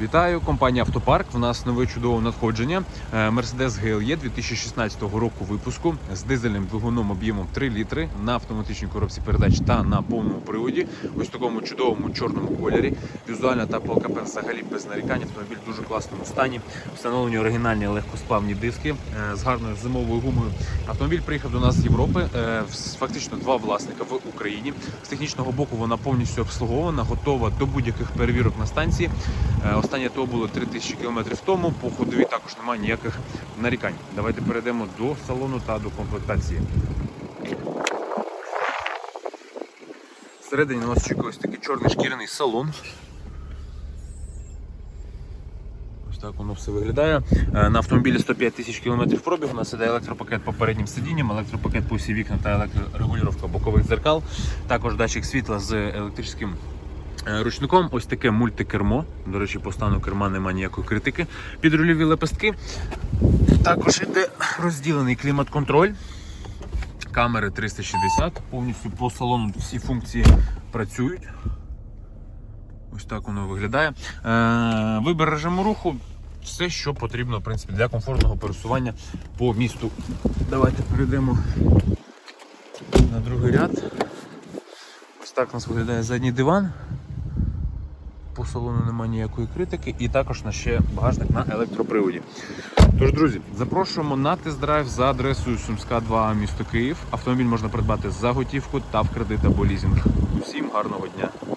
Вітаю, компанія Автопарк. У нас нове чудове надходження. Е, Mercedes GLE 2016 року випуску з дизельним двигуном об'ємом 3 літри на автоматичній коробці передач та на повному приводі. Ось в такому чудовому чорному кольорі. Візуальна та ПЛКП взагалі без нарікань. Автомобіль в дуже класному стані. Встановлені оригінальні легкосплавні диски е, з гарною зимовою гумою. Автомобіль приїхав до нас з Європи. Е, Фактично два власника в Україні. З технічного боку вона повністю обслугована, готова до будь-яких перевірок на станції. Останнє ТО було 3000 км тому. По ходові також немає ніяких нарікань. Давайте перейдемо до салону та до комплектації. Всередині у нас очікує ось такий чорний шкіряний салон. Ось так воно все виглядає. Е, На автомобілі 105 тисяч кілометрів пробігу. У нас іде електропакет по переднім сидінням, електропакет по усі вікна та електрорегулювання бокових дзеркал. Також датчик світла з електричним ручником. Ось таке мультикермо. До речі, по стану керма немає ніякої критики. Підрульові лепестки. Також іде розділений клімат-контроль. Камери 360. Повністю по салону всі функції працюють. Ось так воно виглядає. Е, вибір режиму руху. Все, що потрібно в принципі, для комфортного пересування по місту. Давайте перейдемо на другий ряд. Ось так у нас виглядає задній диван. По салону немає ніякої критики, і також на ще багажник на електроприводі. Тож, друзі, запрошуємо на тест-драйв за адресою Сумська 2, місто Київ. Автомобіль можна придбати за готівку та в кредит або лізинг. Усім гарного дня!